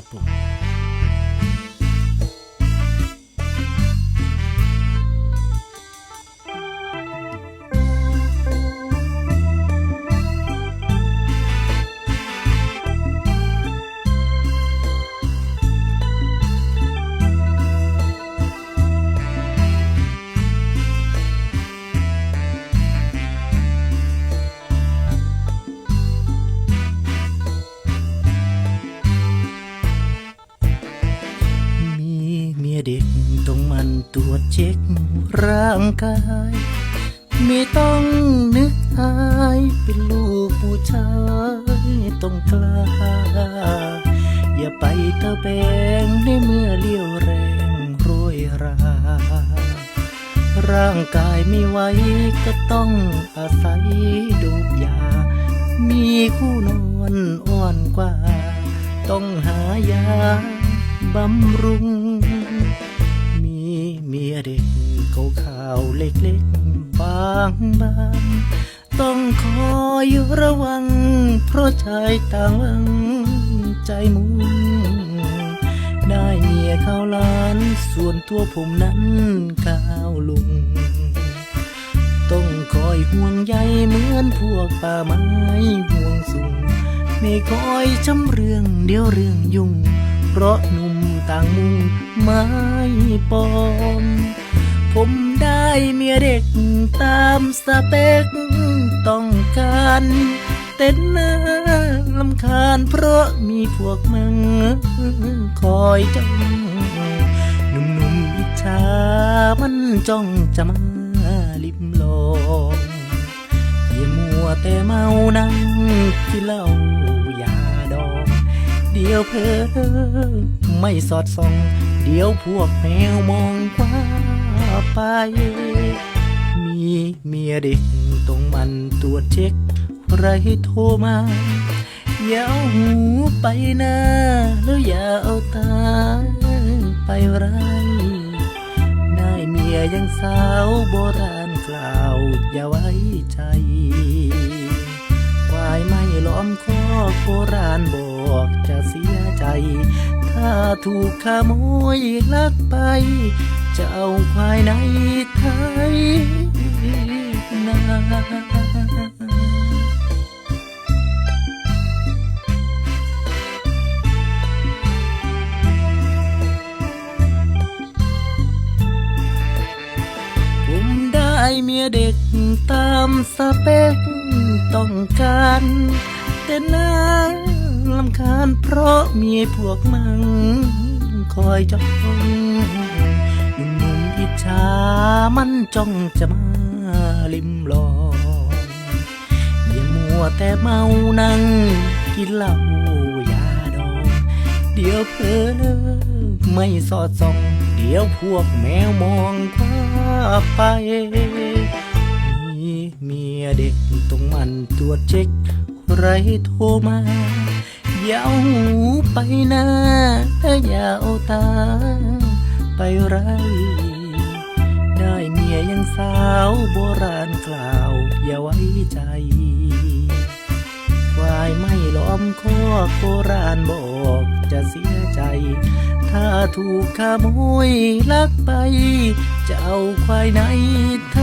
ค ต้องมันตรวจเช็คร่างกาย ไม่ต้องนึกอายเป็นลูกผู้ชายต้องกล้า อย่าไปตะแบงในเมื่อเลี้ยวแรงโรยรา ร่างกายไม่ไหวก็ต้องอาศัยดูกยา มีคู่นอนอ่อนกว่า ต้องหายาบำรุง เมียเด็กขาวขาวเล็กๆบางบางต้องคอยระวัง เพราะชายต่างวังใจมุงได้เมียข้าวล้าน ส่วนตัวผมนั้นข้าวลุง ต้องคอยห่วงใยเหมือนพวกป่าไม้ห่วงสูงไม่คอยจำเรื่องเดียวเรื่องยุ่ง เพราะหนุ่มต่างมุงไม่ปอม ผมได้เมียเด็กตามสเปคต้องการแต่น่าลำคาญเพราะมีพวกมึงคอยจ้องหนุ่มๆอิจฉามันจ้องจะมาลิมลองอย่ามัวแต่เมานั่งกินเหล้า ดี๋ยวเพอไม่สอดส่อง เดี๋ยวพวกแมวมองกว่าไป มีเมียเด็กต้องมันตรวจเช็คไรโทรมาอย่าหูไปนะแล้วอย่าเอาตาไปไรได้เมียยังสาวโบราณกล่าว อย่าไว้ใจควายไม่ลอ อกโบราณบอกจะเสียใจ ถ้าถูกขโมยลักไป จะเอาควายในไทยนาผมได้เมียเด็กตามสเปคต้องการ แต่น่าลำคาญเพราะมีพวกมังคอยจ้องหนุ่มๆอิจฉามันจ้องจะมาลิมลองอย่ามัวแต่เมานั่งกินเหล้ายาดอง เดี๋ยวเพลอไม่สอดส่อง เดี๋ยวพวกแมวมองพาไปมีเมียเด็กต้องมันตรวจเช็ค ไรโทรมาอย่าหูไปนะอย่าเอาตา ไปไร ได้เมียยังสาวโบราณกล่าว อย่าไว้ใจควายไม่ล้อมคอกโบราณบอกจะเสียใจ ถ้าถูกขโมยลักไป จะเอาควายไหนไท